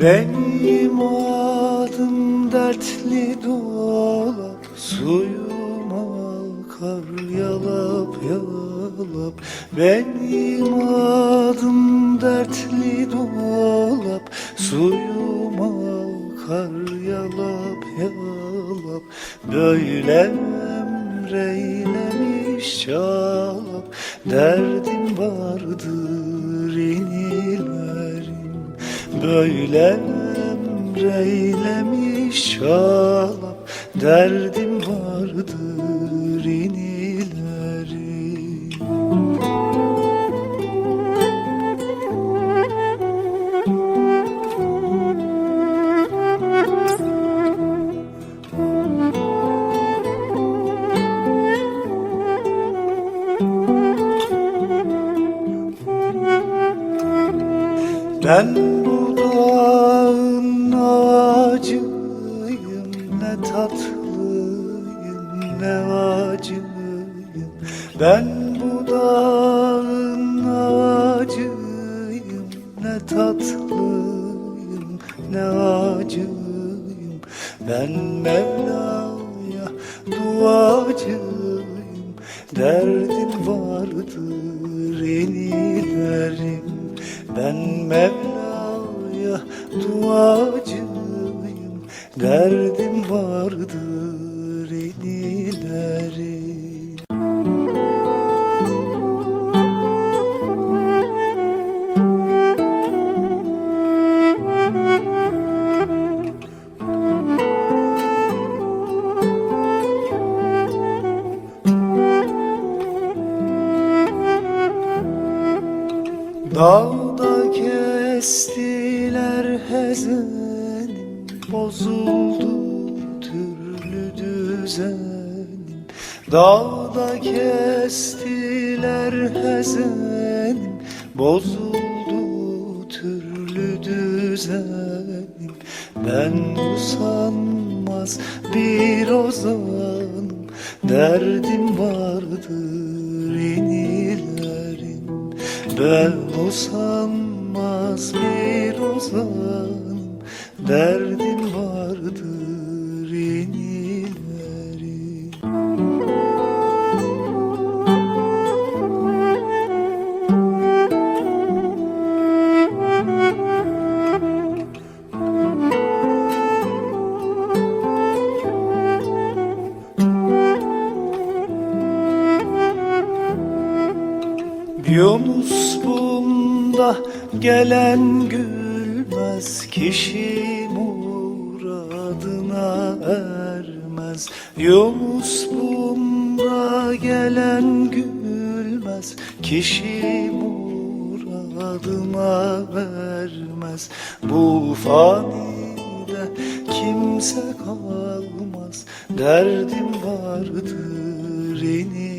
Benim adım dertli dolap Suyum akar yalap yalap. Benim adım dertli dolap Suyum akar yalap yalap. Böyle emreylemiş çalap Derdim vardır inilerim Böyle emreylemiş şalap Derdim vardır inilerim Ben ne acıyım Ben bu dağın ağacıyım Ne tatlıyım ne acıyım. Ben Mevla'ya duacıyım. Derdim vardır inilerim ben Mevla'ya duacıyım. Derdim vardır inilerim Dağda kestiler hezenim Bozuldu düzenim Dağda kestiler hezenim Bozuldu türlü düzenim. Ben usanmaz bir ozanım Derdim vardır inilerim ben usanmaz bir ozanım Derdim vardır Yunus bunda gelen gülmez Kişi muradına ermez. Yunus bunda gelen gülmez Kişi muradına ermez. Bu fanide kimse kalmaz Derdim vardır inilerim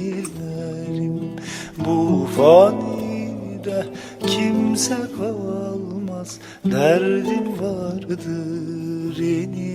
bu fanide kimse kalmaz. Derdim vardır inilerim